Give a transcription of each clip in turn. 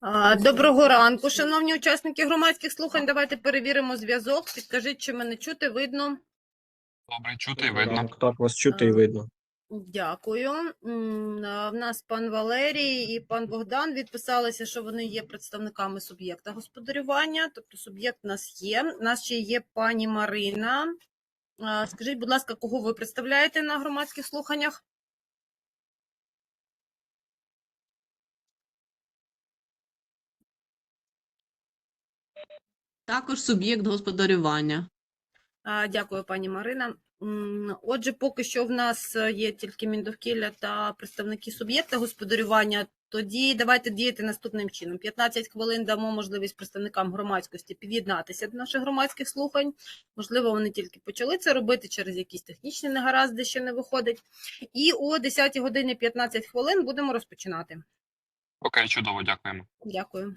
А, Доброго ранку, шановні учасники громадських слухань. Давайте перевіримо зв'язок. Підкажіть, чи мене чути, видно. Добре, чути і видно. Так, вас чути і видно. Дякую. М, а, В нас пан Валерій і пан Богдан відписалися, що вони є представниками суб'єкта господарювання. Тобто суб'єкт у нас є. У нас ще є пані Марина. А, Скажіть, будь ласка, кого ви представляєте на громадських слуханнях? Також суб'єкт господарювання. Дякую, пані Марина. Отже, поки що в нас е, є тільки Міндовкілля та представники суб'єкта господарювання. Тоді давайте діяти наступним чином. 15 хвилин дамо можливість представникам громадськості під'єднатися до наших громадських слухань. Можливо, вони тільки почали це робити через якісь технічні негаразди, що не виходить. І о 10 годині 15 хвилин будемо розпочинати. Окей, чудово, дякуємо. Дякую.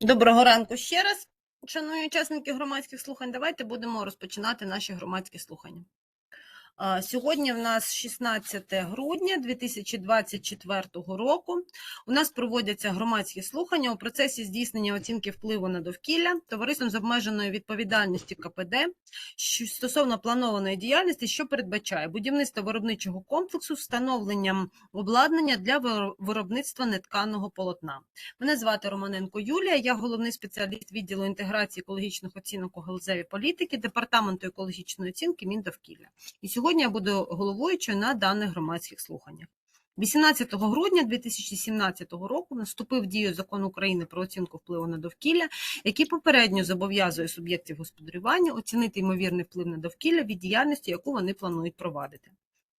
Доброго ранку ще раз, шановні учасники громадських слухань. Давайте будемо розпочинати наші громадські слухання. Сьогодні в нас 16 грудня 2024 року. У нас проводяться громадські слухання у процесі здійснення оцінки впливу на довкілля товариством з обмеженою відповідальністю КПД стосовно планованої діяльності, що передбачає будівництво виробничого комплексу встановленням обладнання для виро- виробництва нетканого полотна. Мене звати Романенко Юлія, я головний спеціаліст відділу інтеграції екологічних оцінок у галузевій політики Департаменту екологічної оцінки Міндовкілля. І сьогодні я буду головуючою на даних громадських слуханнях. 18 грудня 2017 року наступив дію закон України про оцінку впливу на довкілля, який попередньо зобов'язує суб'єктів господарювання оцінити ймовірний вплив на довкілля від діяльності, яку вони планують провадити.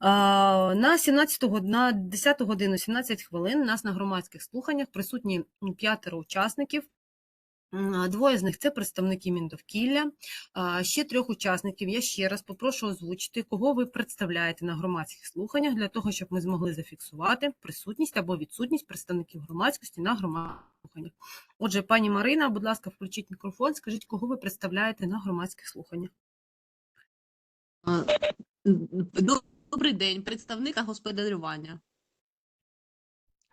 На 17 на 10 годину 17 хвилин нас на громадських слуханнях присутні п'ятеро учасників. Двоє з них це представники Міндовкілля. Ще трьох учасників я ще раз попрошу озвучити, кого ви представляєте на громадських слуханнях, для того, щоб ми змогли зафіксувати присутність або відсутність представників громадськості на громадських слуханнях. Отже, пані Марина, будь ласка, включіть мікрофон, скажіть, кого ви представляєте на громадських слуханнях. Добрий день, представника господарювання.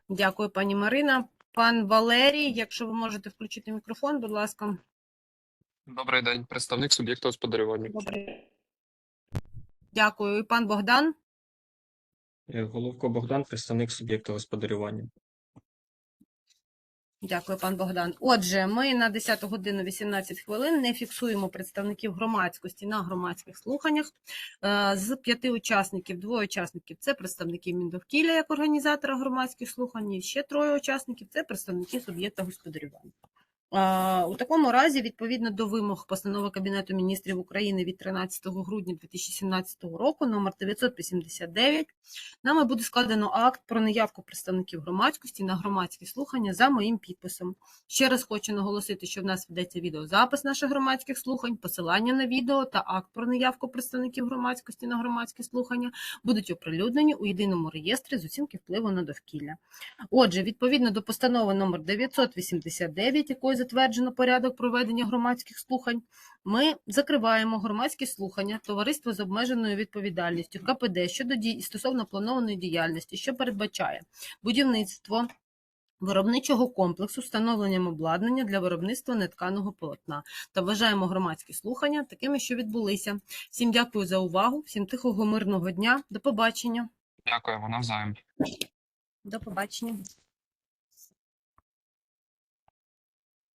Дякую, пані Марина. Пан Валерій, якщо ви можете включити мікрофон, будь ласка. Добрий день, представник суб'єкта господарювання. Добрий. Дякую. І пан Богдан. Е, Головко Богдан, представник суб'єкта господарювання. Дякую, пан Богдан. Отже, ми на 10 годину 18 хвилин не фіксуємо представників громадськості на громадських слуханнях. Е, З п'яти учасників, двоє учасників це представники Міндовкілля як організатора громадських слухань, ще троє учасників це представники суб'єкта господарювання. У такому разі, відповідно до вимог постанови Кабінету міністрів України від 13 грудня 2017 року, номер 989, нами буде складено акт про неявку представників громадськості на громадські слухання за моїм підписом. Ще раз хочу наголосити, що в нас ведеться відеозапис наших громадських слухань, посилання на відео та акт про неявку представників громадськості на громадські слухання будуть оприлюднені у єдиному реєстрі з оцінки впливу на довкілля. Отже, відповідно до постанови номер 989, якою затверджено порядок проведення громадських слухань, ми закриваємо громадські слухання Товариство з обмеженою відповідальністю КПД щодо дій стосовно планованої діяльності, що передбачає будівництво виробничого комплексу встановленням обладнання для виробництва нетканого полотна та вважаємо громадські слухання такими, що відбулися. Всім дякую за увагу, всім тихого мирного дня. До побачення. Дякуємо навзаєм. До побачення.